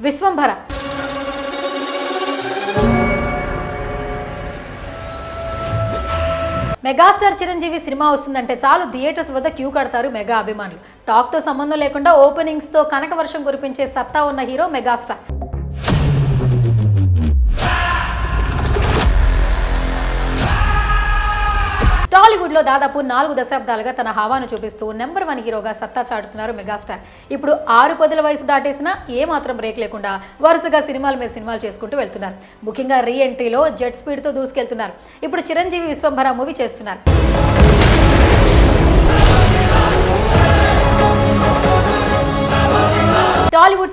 Vishwambhara. Megastar Chiranjeevi cinema వస్తుందంటే చాలు theatres వద్ద క్యూ కడతారు మెగా అభిమానులు. టాక్తో సంబంధం లేకుండా ఓపెనింగ్స్తో కనక వర్షం కురిపించే సత్తా ఉన్న హీరో మెగాస్టార్. టాలీవుడ్లో దాదాపు నాలుగు దశాబ్దాలుగా తన హవాను చూపిస్తూ నెంబర్ వన్ హీరోగా సత్తా చాటుతున్నారు మెగాస్టార్. ఇప్పుడు ఆరు పదుల వయసు దాటేసినా ఏమాత్రం బ్రేక్ లేకుండా వరుసగా సినిమాల మీద సినిమాలు చేసుకుంటూ వెళ్తున్నారు. ముఖ్యంగా రీ ఎంట్రీలో జెట్ స్పీడ్తో దూసుకెళ్తున్నారు. ఇప్పుడు చిరంజీవి విశ్వంభర మూవీ చేస్తున్నారు.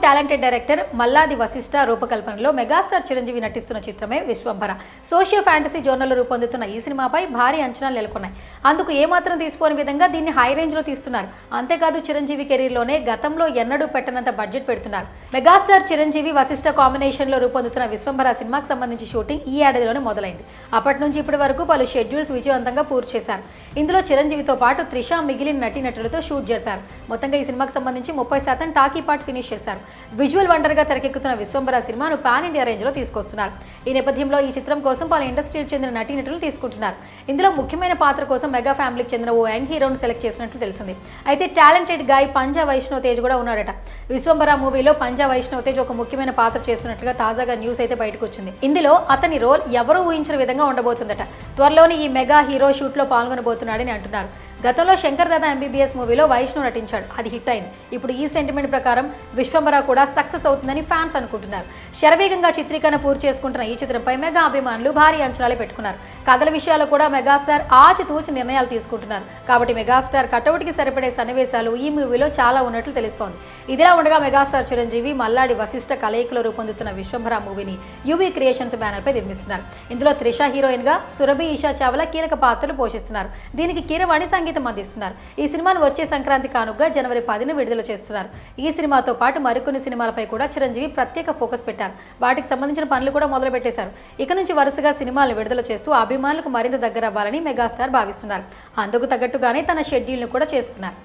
టాలెంటెడ్ డైరెక్టర్ మల్లాది వశిష్ఠ రూపకల్పనలో మెగాస్టార్ చిరంజీవి నటిస్తున్న చిత్రమే విశ్వంభర. సోషియో ఫ్యాంటసీ జోనర్లో రూపొందుతున్న ఈ సినిమాపై భారీ అంచనాలు నెలకొన్నాయి. అందుకు ఏమాత్రం తీసుకోని విధంగా దీన్ని హై రేంజ్లో తీస్తున్నారు. అంతేకాదు చిరంజీవి కెరీర్లోనే గతంలో ఎన్నడూ పెట్టనంత బడ్జెట్ పెడుతున్నారు. మెగాస్టార్ చిరంజీవి వశిష్ఠ కాంబినేషన్లో రూపొందుతున్న విశ్వంభర సినిమాకి సంబంధించి షూటింగ్ ఈ ఏడాదిలోనే మొదలైంది. అప్పటి నుంచి ఇప్పటి వరకు పలు షెడ్యూల్స్ విజయవంతంగా పూర్తి చేశారు. ఇందులో చిరంజీవితో పాటు త్రిష మిగిలిన నటీనటులతో షూట్ జరిపారు. మొత్తంగా ఈ సినిమాకి సంబంధించి ముప్పై శాతం టాకీ పార్ట్ ఫినిష్ చేశారు. విజువల్ వండర్గా తెరకెక్కుతున్న విశ్వంబర సినిమాను పాన్ ఇండియా రేంజ్లో తీసుకొస్తున్నారు. ఈ నేపథ్యంలో ఈ చిత్రం కోసం పలు ఇండస్ట్రీకి చెందిన నటీనటులు తీసుకుంటున్నారు. ఇందులో ముఖ్యమైన పాత్ర కోసం మెగా ఫ్యామిలీకి చెందిన ఓ యంగ్ హీరోను సెలెక్ట్ చేసినట్లు తెలిసింది. అయితే టాలెంటెడ్ గాయ్ పంజా వైష్ణవ్ తేజ్ కూడా ఉన్నాడట. విశ్వంబర మూవీలో పంజా వైష్ణవ్ తేజ్ ఒక ముఖ్యమైన పాత్ర చేస్తున్నట్లుగా తాజాగా న్యూస్ అయితే బయటకు వచ్చింది ఇందులో అతని రోల్ ఎవరూ ఊహించిన విధంగా ఉండబోతుందట. త్వరలోనే ఈ మెగా హీరో షూట్లో పాల్గొనబోతున్నాడని అంటున్నారు. గతంలో శంకర్ దాదా ఎంబీబీఎస్ మూవీలో వైష్ణవ్ నటించాడు. అది హిట్ అయింది. ఇప్పుడు ఈ సెంటిమెంట్ ప్రకారం విశ్వంబర కూడా సక్సెస్ అవుతుందని ఫ్యాన్స్ అనుకుంటున్నారు. శరవేగంగా చిత్రీకరణ పూర్తి చేసుకుంటున్న ఈ చిత్రంపై మెగా అభిమానులు భారీ అంచనాలు పెట్టుకున్నారు. కథల విషయాల్లో కూడా మెగాస్టార్ ఆచితూచి నిర్ణయాలు తీసుకుంటున్నారు. కాబట్టి మెగాస్టార్ కటౌట్కి సరిపడే సన్నివేశాలు ఈ మూవీలో చాలా ఉన్నట్లు తెలుస్తోంది. ఇదిలా ఉండగా మెగాస్టార్ చిరంజీవి మల్లాడి వశిష్ట కలయికలో రూపొందుతున్న విశ్వంభర మూవీని యువీ క్రియేషన్స్ బ్యానర్ పై నిర్మిస్తున్నారు. ఇందులో త్రిష హీరోయిన్గా సురభి ఈషా చావ్లా కీలక పాత్రలు పోషిస్తున్నారు. దీనికి కీరవాణి సంగీతం అందిస్తున్నారు. ఈ సినిమాను వచ్చే సంక్రాంతి కానుగ్గా జనవరి పదిన విడుదల చేస్తున్నారు. ఈ సినిమాతో పాటు మరికొన్ని సినిమాలపై కూడా చిరంజీవి ప్రత్యేక ఫోకస్ పెట్టారు. వాటికి సంబంధించిన పనులు కూడా మొదలు పెట్టేశారు. ఇక నుంచి వరుసగా సినిమాలు విడుదల చేస్తూ అభిమానులకు మరింత దగ్గర అవ్వాలని మెగాస్టార్ భావిస్తున్నారు. అందుకు తగ్గట్టుగానే తన షెడ్యూల్ను కూడా చేసుకున్నారు.